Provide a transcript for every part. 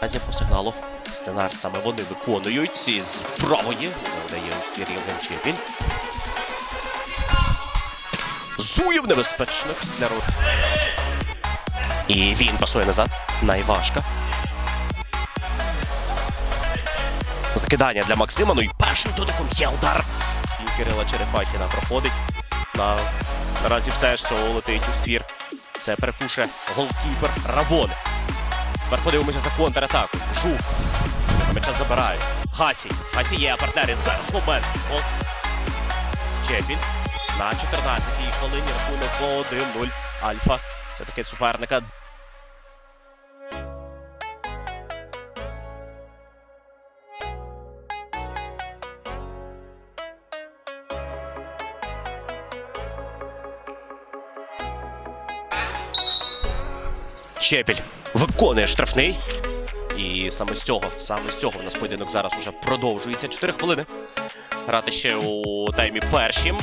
Разі по сигналу Стенар саме вони виконують ці з правої. Завдає у ствір Євген Чепіль. Зуєв небезпечно після руху. І він пасує назад. Найважка. Закидання для Максима. Ну і першим дотиком є удар. І Кирила Черепахіна проходить. На... Наразі все ж цього летить у ствір. Це перекуше голкіпер Рабон. Тепер подивимося за контратаку. Жук. М'яча забирають. Гасій. Гасій є партнери. Зараз момент. Гол. Чепіль. На 14-й хвилині рахунок 1-0. Альфа. Це таки суперника. Чепіль виконує штрафний. І саме з цього, саме з цього у нас поєдинок зараз уже продовжується. 4 хвилини. Грати ще у таймі першім.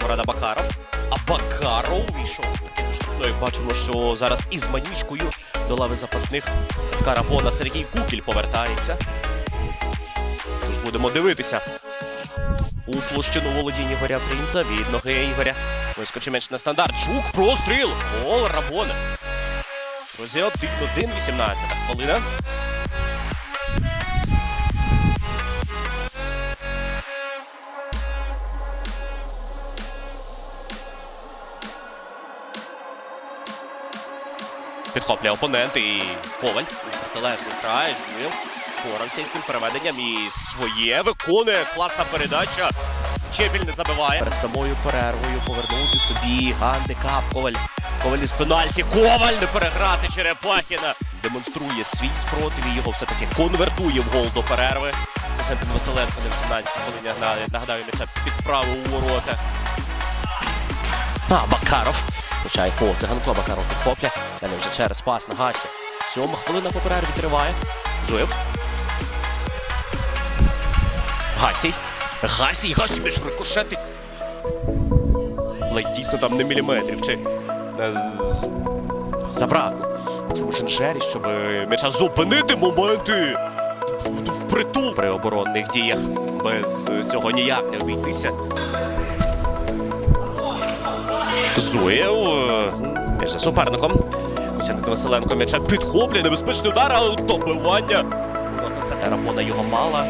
Порада Бакаров. А Бакаров війшов таки до штрафної. Бачимо, що зараз із манічкою до лави запасних в Карабона Сергій Кукіль повертається. Тож будемо дивитися. У площину володіння Ігоря Принца від ноги Ігоря. Вискочив м'яч на стандарт. Жук, простріл! Гол Рабона. Друзі, 1-1, 18 хвилина. Підхоплює опонент і Коваль. Протилежний край, Жмил. Порався із цим переведенням і своє виконує. Класна передача. Чепіль не забиває. Перед самою перервою повернути собі гандикап. Коваль. Коваль із пенальті. Коваль не переграти Черепахіна. Демонструє свій спротив і його все-таки конвертує в гол до перерви. Костянтин Василенко на 18 хвилині гнали. Нагадаю, м'яча під праву у ворота. А, Бакаров. Включає по циганко, Бакаров підхопля. Далі вже через пас на Гасі. Сьома хвилина по перерві триває. Зуєв. Гасій. Гасій, Гасій між рикошетить. Але дійсно там не міліметрів. Чи з- з- забракло. Максиму Шенжері, щоб е, м'яча зупинити моменти. В- Впритул при оборонних діях. Без е, цього ніяк не обійтися. Зуєв. е, Між за суперником. Костянтин Василенко м'яча підхоплює, небезпечний удар, але добивання. Сахарапона його мала.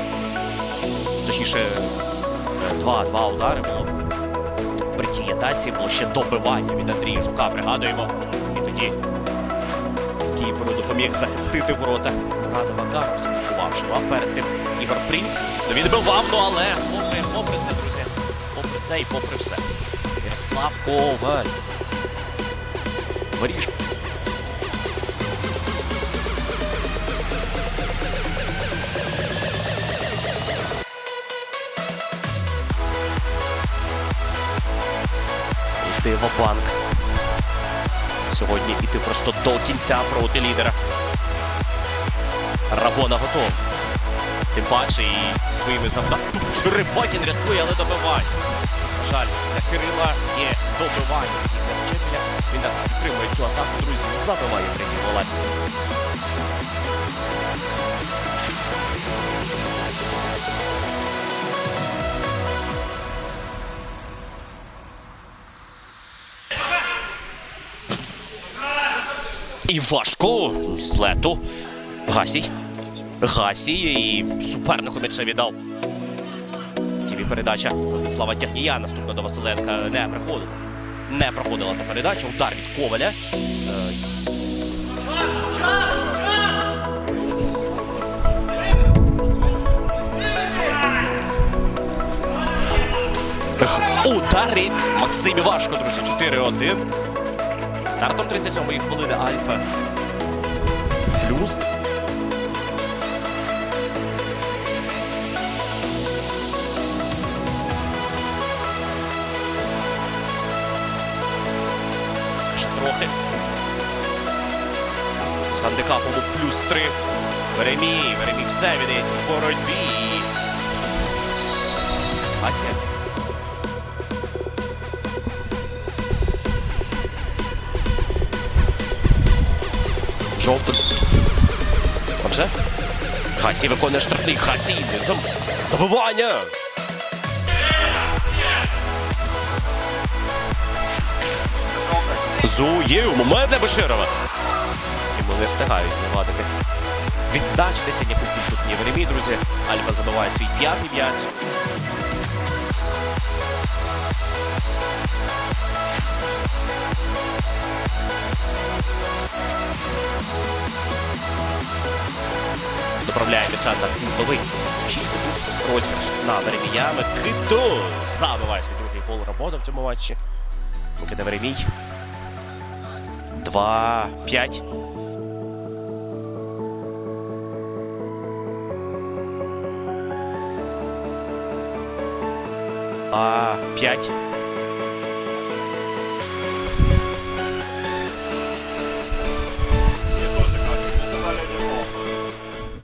Точніше, два-два удари було. При тій атаці було ще добивання від Андрія Жука, пригадуємо. І тоді Кіпру допоміг захистити ворота. Рада Вакару заблокувавши. А перед тим Ігор Принц, звісно, відбивав, ну але попри, попри це, друзі, попри це і попри все. Ярослав Коваль. Воріж. Іти в. Сьогодні іти просто до кінця проти лідера. Рабона готов. Тим паче і своїми завданнями. Черепахін рятує, але добиває. Жаль, для Кирила є добивання. Він також підтримує цю атаку. Друзі, забиває третій голе. І важко з. Гасій. Гасій і супернику м'яча віддав. Тіві передача Слава Тягнія. Наступна до Василенка не проходила. Не проходила та передача. Удар від Коваля. Е, Удари. Максимі важко, друзі. 4-1. Стартом 37-ї хвилини Альфа. В плюс. Ще трохи. З гандикапом у плюс 3. Веремій. Веремій все віддається в боротьбі. Ася. Жовтий. вже. Хасі виконує штрафний. Хасі низом. Добивання. Зуїв. Момент для Баширова. Йому не встигають завадити. Відзначитися ні купі тут ні Веремій, друзі. Альфа забиває свій п'ятий м'яч. Доправляє м'яча кутовий. 6 секунд розіграш на Веремія. Микиту забиває свій другий гол робота в цьому матчі. Микита Веремій. 2-5. А 5.